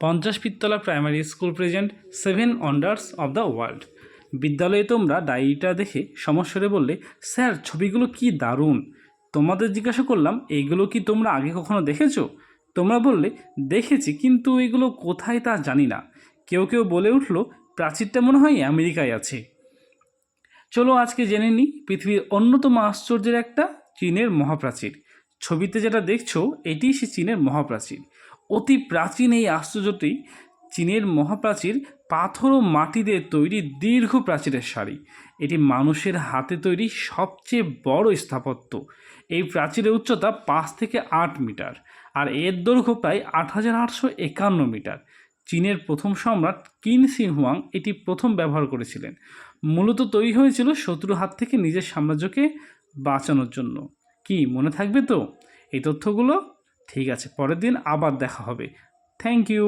পঞ্চাশ পিত্তলা primary school present seven wonders of the world বিদ্যালয়ে তোমরা ডায়েরিটা দেখে সমস্যারে বললে, স্যার, ছবিগুলো কি দারুণ! তোমাদের জিজ্ঞাসা করলাম এইগুলো কি তোমরা আগে কখনো দেখেছ? তোমরা বললে, দেখেছি, কিন্তু এগুলো কোথায় তা জানি না। কেউ কেউ বলে উঠল, প্রাচীরটা মনে হয় আমেরিকায় আছে। চলো আজকে জেনে নিই পৃথিবীর অন্যতম আশ্চর্যের একটা চীনের মহাপ্রাচীর। ছবিতে যেটা দেখছ, এটি সে চীনের মহাপ্রাচীর। অতি প্রাচীন এই আশ্চর্যটি চীনের মহাপ্রাচীর পাথর ও মাটি দিয়ে তৈরি দীর্ঘ প্রাচীরের সারি। এটি মানুষের হাতে তৈরি সবচেয়ে বড় স্থাপত্য। এই প্রাচীরের উচ্চতা পাঁচ থেকে আট মিটার আর এর দৈর্ঘ্য প্রায় আট হাজার আটশো একান্ন মিটার। চীনের প্রথম সম্রাট কিন সি হুয়াং এটি প্রথম ব্যবহার করেছিলেন। মূলত তৈরি হয়েছিল শত্রু হাত থেকে নিজের সাম্রাজ্যকে বাঁচানোর জন্য। কি মনে থাকবে তো? এই তথ্যগুলো ঠিক আছে, পরের দিন আবার দেখা হবে। Thank you